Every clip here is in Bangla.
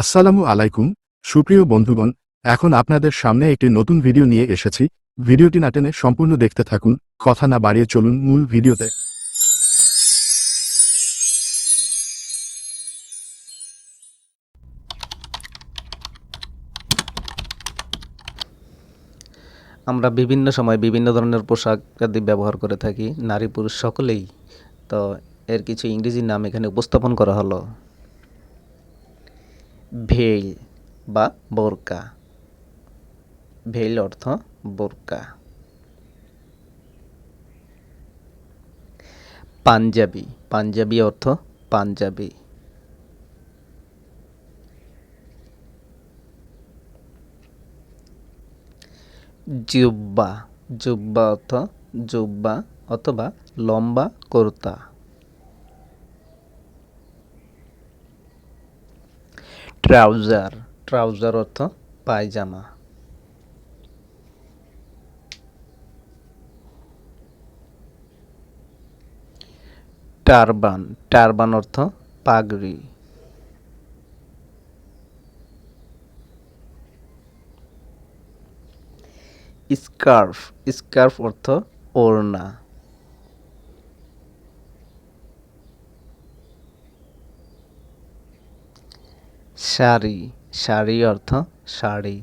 আসসালামু আলাইকুম, সুপ্রিয় বন্ধুগণ, এখন আপনাদের সামনে একটি নতুন ভিডিও নিয়ে এসেছি। ভিডিওটি না টেনে সম্পূর্ণ দেখতে থাকুন, কথা না বাড়িয়ে চলুন মূল ভিডিওতে। আমরা বিভিন্ন সময় বিভিন্ন ধরনের পোশাক আদি ব্যবহার করে থাকি, নারী পুরুষ সকলেই। তো এর কিছু ইংরেজি নাম এখানে উপস্থাপন করা হলো। ভেইল বা বোরকা। ভেইল অর্থ বোরকা। পাঞ্জাবি। পাঞ্জাবি অর্থ পাঞ্জাবি। জুব্বা। জুব্বা অর্থ জুব্বা অথবা লম্বা কুর্তা। ট্রাউজার। ট্রাউজার অর্থ পায়জামা। টারবান। টারবান অর্থ পাগড়ি। স্কার্ফ। স্কার্ফ অর্থ ওড়না। শাড়ি শাড়ি অর্থ শাড়ি।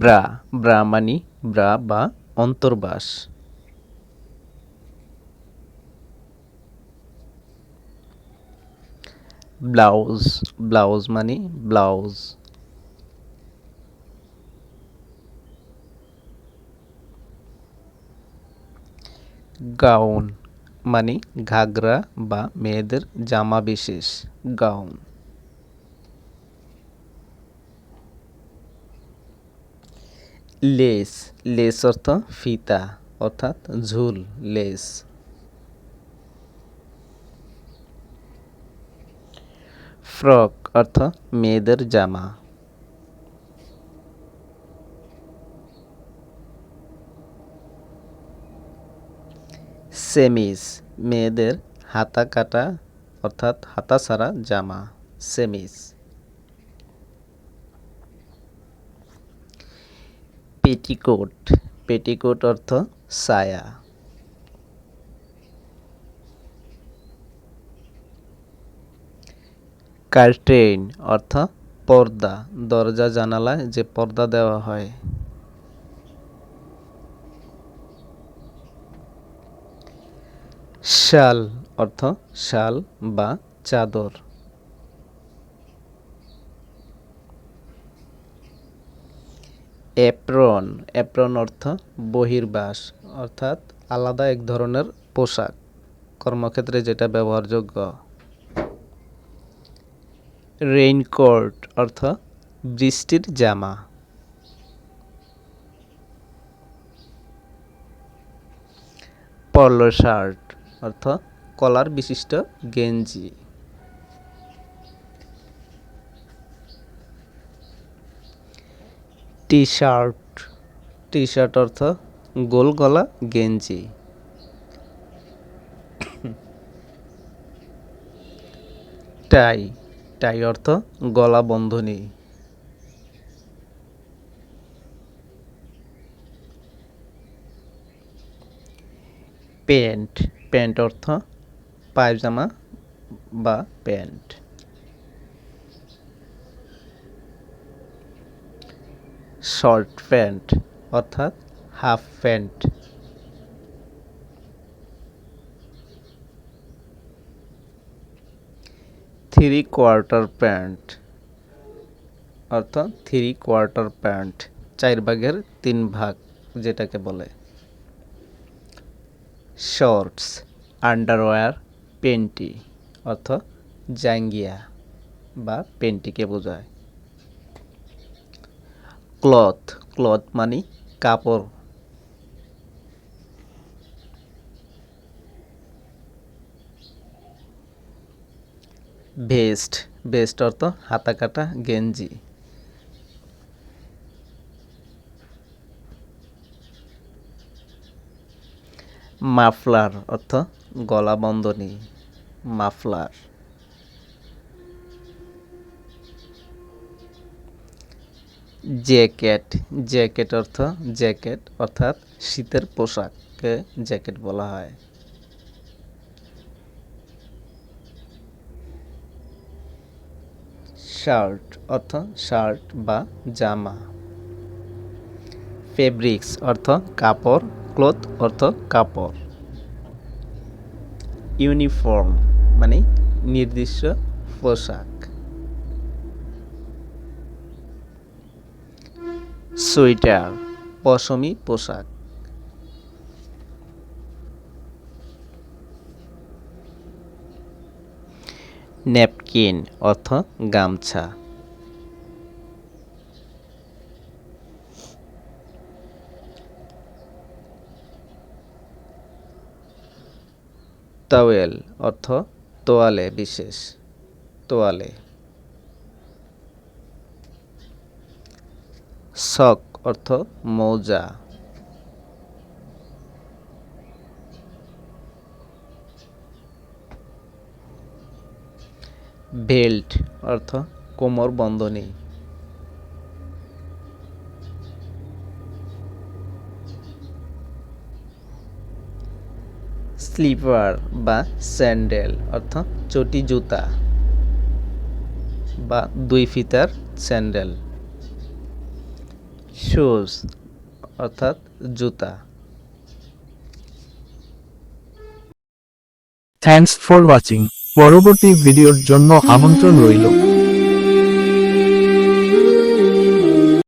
ব্রা ব্রা মানি ব্রা বা অন্তর্বাস। ব্লাউজ ব্লাউজ মানে ব্লাউজ। গাউন মানে ঘাগরা বা মেয়েদের জামা বিশেষ, গাউন। লেস লেস অর্থ ফিতা, অর্থাৎ ঝুল, লেস। ফ্রক অর্থ মেয়েদের জামা। সেমিস মেয়েদের হাতা কাটা অর্থাৎ হাতা ছাড়া জামা সেমিস পেটিকোট পেটিকোট অর্থ সায়া কার্টেন অর্থ পর্দা, দরজা জানালায় যে পর্দা দেওয়া হয়। শাল অর্থ শাল বা চাদর। অ্যাপ্রন অ্যাপ্রন অর্থ বহির্বাস, অর্থাৎ আলাদা এক ধরনের পোশাক, কর্মক্ষেত্রে যেটা ব্যবহারযোগ্য। রেইনকোট অর্থ বৃষ্টির জামা। পলো শার্ট অর্থ, কলার বিশিষ্ট গেঞ্জি। টি শার্ট টি শার্ট অর্থ, গোল গলা গেঞ্জি। টাই। টাই অর্থ, গলা বন্ধনী। প্যান্ট। প্যান্ট অর্থ পায়জামা বা প্যান্ট। শর্ট প্যান্ট অর্থাৎ half pant. Three quarter pant অর্থাৎ থ্রি কোয়ার্টার প্যান্ট, চার ভাগের তিন ভাগ যেটাকে বলে। শর্টস আন্ডারওয়্যার পেন্টি অর্থ জাঙ্গিয়া বা পেন্টিকে বোঝায়। ক্লথ ক্লথ মানে কাপড়। ভেস্ট ভেস্ট অর্থ হাতা কাটা গেঞ্জি। মাফলার, অর্থ গলা বন্ধনী মাফলার। জ্যাকেট জ্যাকেট অর্থ জ্যাকেট, অর্থাৎ শীতের পোশাককে জ্যাকেট বলা হয়। শার্ট, অর্থ শার্ট বা জামা। ফেব্রিক্স, অর্থ কাপড়, ক্লোথ, অর্থ কাপড়। ইউনিফর্ম মানে নির্দিষ্ট পোশাক। সোয়েটার, পশমি পোশাক। ন্যাপকিন, অর্থ গামছা। টাওয়েল অর্থ তোয়ালে বিশেষ। তোয়ালে। সক অর্থ মৌজা। বেল্ট অর্থ কোমর বন্ধনী। স্লিপার বা স্যান্ডেল, অর্থাৎ চটি জুতা বা দুই ফিতার স্যান্ডেল। শুজ অর্থাৎ জুতা। থ্যাঙ্কস ফর ওয়াচিং পরবর্তী ভিডিওর জন্য আমন্ত্রণ রইল।